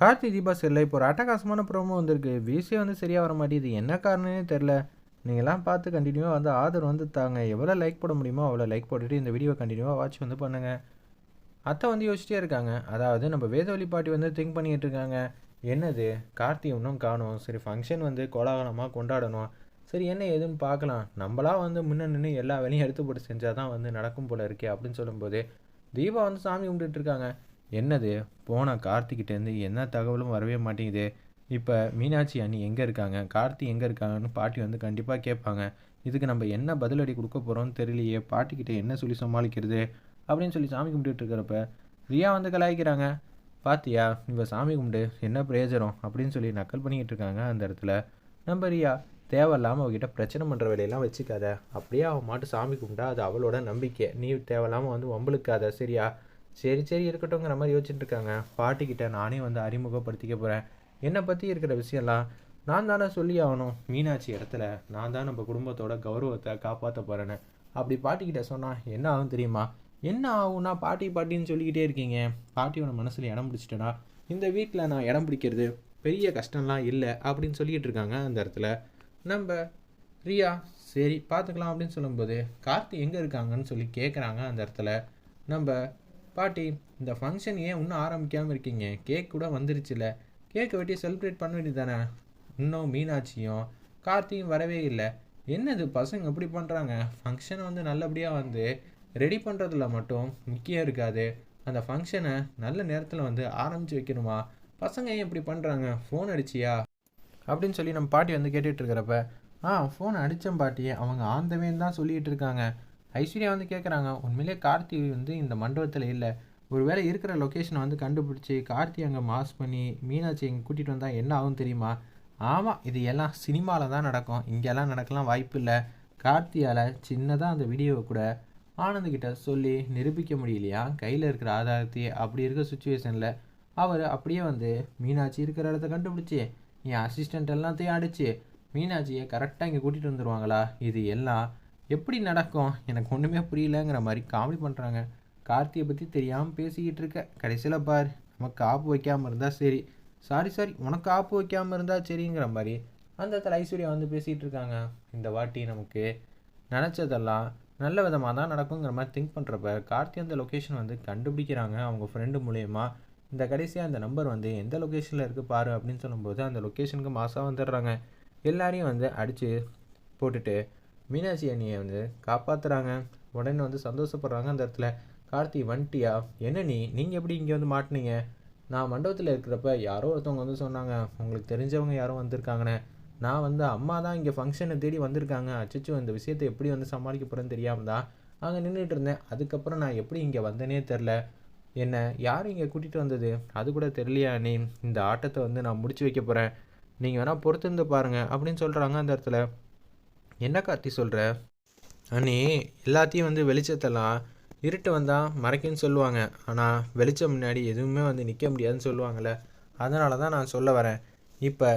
கார்த்தி தீபா செல்ல இப்போ ஒரு அட்டகாசமான ப்ரோமோ வந்திருக்கு. வீசியே வந்து சரியாக வர மாட்டேங்குது. என்ன காரணம்னே தெரில நீங்கள்லாம் பார்த்து கண்டினியூவாக வந்து ஆதரவு வந்து தாங்க. எவ்வளோ லைக் போட முடியுமோ அவ்வளோ லைக் போட்டுட்டு இந்த வீடியோ கண்டினியூவாக வாட்ச் வந்து பண்ணுங்கள் அத்தை வந்து யோசிச்சிட்டே இருக்காங்க. அதாவது நம்ம வேதவழி பாட்டி வந்து திங்க் பண்ணிகிட்டு இருக்காங்க. என்னது? கார்த்தி இன்னும் காணும். சரி ஃபங்க்ஷன் வந்து கோலாகலமாக கொண்டாடணும். சரி என்ன ஏதுன்னு பார்க்கலாம். நம்மளா வந்து முன்ன நின்று எல்லா வேலையும் எடுத்து போட்டு செஞ்சால் தான் வந்து நடக்கும் போல இருக்கே அப்படின்னு சொல்லும்போது தீபா வந்து சாமி கும்பிட்டுட்டு இருக்காங்க. என்னது? போன கார்த்திகிட்டேருந்து என்ன தகவலும் வரவே மாட்டேங்குது. இப்போ மீனாட்சி அண்ணி எங்கே இருக்காங்க? கார்த்தி எங்கே இருக்காங்கன்னு பாட்டி வந்து கண்டிப்பாக கேட்பாங்க. இதுக்கு நம்ம என்ன பதிலடி கொடுக்க போகிறோம்னு தெரியலையே. பாட்டிக்கிட்ட என்ன சொல்லி சமாளிக்கிறது? அப்படின்னு சொல்லி சாமி கும்பிட்டுட்டு இருக்கிறப்ப ரியா வந்து கலாய்க்கிறாங்க. பாத்தியா இவ சாமி கும்பிடு. என்ன பிரயோஜனம்? அப்படின்னு சொல்லி நக்கல் பண்ணிக்கிட்டு இருக்காங்க அந்த இடத்துல. நம்ம ரியா தேவையில்லாமல் அவகிட்ட பிரச்சனை பண்ணுற வேலையெல்லாம் வச்சுக்காத. அப்படியே அவன் மாட்டு சாமி கும்பிட்டா அது அவளோட நம்பிக்கை. நீ தேவையில்லாமல் வந்து வம்பளுக்காத சரியா? சரி சரி இருக்கட்டும்ங்கிற மாதிரி யோசிச்சுட்டு இருக்காங்க. பாட்டிக்கிட்ட நானே வந்து அறிமுகப்படுத்திக்க போகிறேன் என்னை பற்றி இருக்கிற விஷயம்லாம் நான் தானே சொல்லி ஆகணும். மீனாட்சி இடத்துல நான் தான் நம்ம குடும்பத்தோட கௌரவத்தை காப்பாற்ற போகிறேன்னு அப்படி பாட்டிக்கிட்ட சொன்னால் என்ன ஆகும் தெரியுமா? என்ன ஆகும்னா பாட்டி பாட்டின்னு சொல்லிக்கிட்டே இருக்கீங்க. பாட்டியோட மனசில் இடம் பிடிச்சிட்டேன்னா இந்த வீட்டில் நான் இடம் பிடிக்கிறது பெரிய கஷ்டம்லாம் இல்லை அப்படின்னு சொல்லிக்கிட்டு இருக்காங்க அந்த இடத்துல. நம்ம ரியா சரி பார்த்துக்கலாம் அப்படின்னு சொல்லும்போது கார்த்தி எங்கே இருக்காங்கன்னு சொல்லி கேட்குறாங்க அந்த இடத்துல. நம்ம பாட்டி இந்த ஃபங்க்ஷன் ஏன் இன்னும் ஆரம்பிக்காமல் இருக்கீங்க? கேக் கூட வந்துருச்சுல. கேக்கை வெட்டி செலிப்ரேட் பண்ண வேண்டியது தானே இன்னும் மீனாட்சியும் கார்த்தியும் வரவே இல்லை. என்னது பசங்க எப்படி பண்ணுறாங்க ஃபங்க்ஷனை வந்து நல்லபடியாக வந்து ரெடி பண்ணுறதுல மட்டும் முக்கியம் இருக்காது. அந்த ஃபங்க்ஷனை நல்ல நேரத்தில் வந்து ஆரம்பித்து வைக்கணுமா? பசங்க ஏன் இப்படி பண்ணுறாங்க ஃபோன் அடிச்சியா? அப்படின்னு சொல்லி நம்ம பாட்டி வந்து கேட்டுட்ருக்கிறப்ப ஆ ஃபோன் அடித்தேன் பாட்டி. அவங்க ஆந்தவேன்னு தான் சொல்லிகிட்டு இருக்காங்க. ஐஸ்வர்யா வந்து கேட்குறாங்க உண்மையிலே கார்த்தி வந்து இந்த மண்டபத்தில் இல்லை. ஒருவேளை இருக்கிற லொக்கேஷனை வந்து கண்டுபிடிச்சி கார்த்தி அங்கே மாஸ் பண்ணி மீனாட்சி இங்கே கூட்டிகிட்டு வந்தால் என்ன ஆகும் தெரியுமா? ஆமாம் இது எல்லாம் சினிமாவில் தான் நடக்கும். இங்கெல்லாம் நடக்கலாம் வாய்ப்பு இல்லை. கார்த்தியால் சின்னதாக அந்த வீடியோவை கூட ஆனந்த்கிட்ட சொல்லி நிரூபிக்க முடியலையா? கையில் இருக்கிற ஆதாரத்தையே அப்படி இருக்க சுச்சுவேஷனில் அவர் அப்படியே வந்து மீனாட்சி இருக்கிற இடத்த கண்டுபிடிச்சி என் அசிஸ்டண்ட் எல்லாத்தையும் அடித்து மீனாட்சியை கரெக்டாக இங்கே கூட்டிகிட்டு வந்துடுவாங்களா இது எல்லாம் எப்படி நடக்கும்? எனக்கு ஒன்றுமே புரியலங்கிற மாதிரி காமெடி பண்ணுறாங்க கார்த்தியை பற்றி தெரியாமல் பேசிக்கிட்டு இருக்க. கடைசியில் பார் நமக்கு ஆப்பு வைக்காமல் இருந்தால் சரி. சாரி சாரி உனக்கு ஆப்பு வைக்காமல் இருந்தால் சரிங்கிற மாதிரி அந்த இடத்துல ஐஸ்வர்யா வந்து பேசிகிட்டு இருக்காங்க. இந்த வாட்டி நமக்கு நினச்சதெல்லாம் நல்ல விதமாக தான் நடக்குங்கிற மாதிரி திங்க் பண்ணுறப்ப கார்த்தி அந்த லொக்கேஷன் வந்து கண்டுபிடிக்கிறாங்க. அவங்க ஃப்ரெண்டு மூலயமா. இந்த கடைசியாக அந்த நம்பர் வந்து எந்த லொக்கேஷனில் இருக்குது பாரு அப்படின்னு சொல்லும்போது அந்த லொக்கேஷனுக்கு மாதம் வந்துடுறாங்க. எல்லாரையும் வந்து அடித்து போட்டுட்டு மீனாட்சி அண்ணியை வந்து காப்பாற்றுறாங்க உடனே வந்து சந்தோஷப்படுறாங்க அந்த இடத்துல. கார்த்தி வந்துட்டியா என்ன நீ? நீங்கள் எப்படி இங்கே வந்து மாட்டினீங்க? நான் மண்டபத்தில் இருக்கிறப்ப யாரோ ஒருத்தவங்க வந்து சொன்னாங்க. உங்களுக்கு தெரிஞ்சவங்க யாரும் வந்திருக்காங்கன்னு. நான் வந்து அம்மா தான் இங்கே ஃபங்க்ஷனை தேடி வந்திருக்காங்க. அச்சச்சோ இந்த விஷயத்தை எப்படி வந்து சமாளிக்க போகிறேன்னு தெரியாமல் தான் அங்கே நின்றுட்டு இருந்தேன். அதுக்கப்புறம் நான் எப்படி இங்கே வந்தேனே தெரில என்ன யார் இங்கே கூட்டிகிட்டு வந்தது? அது கூட தெரியலையா நீ இந்த ஆட்டத்தை வந்து நான் முடிச்சு வைக்க போகிறேன் நீங்கள் வேணால் பொறுத்திருந்து பாருங்கள் அப்படின்னு சொல்கிறாங்க அந்த இடத்துல. என்ன கார்த்தி சொல்கிற அண்ணி எல்லாத்தையும் வந்து வெளிச்சத்தெல்லாம் இருட்டு வந்தால் மறைக்குன்னு சொல்லுவாங்க. ஆனால் வெளிச்சம் முன்னாடி எதுவுமே வந்து நிற்க முடியாதுன்னு சொல்லுவாங்கள்ல அதனால தான் நான் சொல்ல வரேன். இப்போ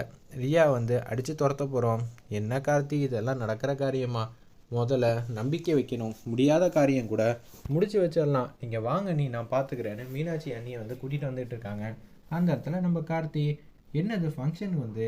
ரியா வந்து அடித்து துரத்த போகிறோம் என்ன கார்த்தி? இதெல்லாம் நடக்கிற காரியமா? முதல்ல நம்பிக்கை வைக்கணும். முடியாத காரியம் கூட முடிச்சு வச்சிடலாம். நீங்கள் வாங்க நீ நான் பார்த்துக்கிறேன்னு மீனாட்சி அண்ணியை வந்து கூட்டிகிட்டு வந்துட்டு இருக்காங்க. அந்த இடத்துல நம்ம கார்த்தி என்னது ஃபங்க்ஷன் வந்து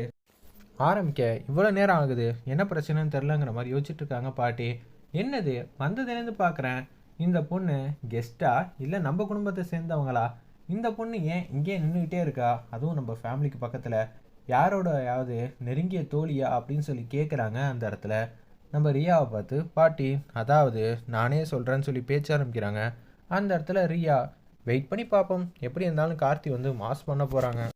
ஆரம்பிக்க இவ்வளோ நேரம் ஆகுது. என்ன பிரச்சனைன்னு தெரிலங்கிற மாதிரி யோசிச்சுட்டு இருக்காங்க பாட்டி. என்னது? வந்ததுலேருந்து பார்க்குறேன். இந்த பொண்ணு கெஸ்ட்டா இல்லை நம்ம குடும்பத்தை சேர்ந்தவங்களா? இந்த பொண்ணு ஏன் இங்கேயே நின்றுக்கிட்டே இருக்கா? அதுவும் நம்ம ஃபேமிலிக்கு பக்கத்தில். யாரோடையாவது நெருங்கிய தோழியா அப்படின்னு சொல்லி கேட்குறாங்க அந்த இடத்துல. நம்ம ரியாவை பார்த்து பாட்டி அதாவது நானே சொல்கிறேன்னு சொல்லி பேச்ச ஆரம்பிக்கிறாங்க. அந்த இடத்துல ரியா வெயிட் பண்ணி பார்ப்போம். எப்படி இருந்தாலும் கார்த்தி வந்து மாஸ் பண்ண போகிறாங்க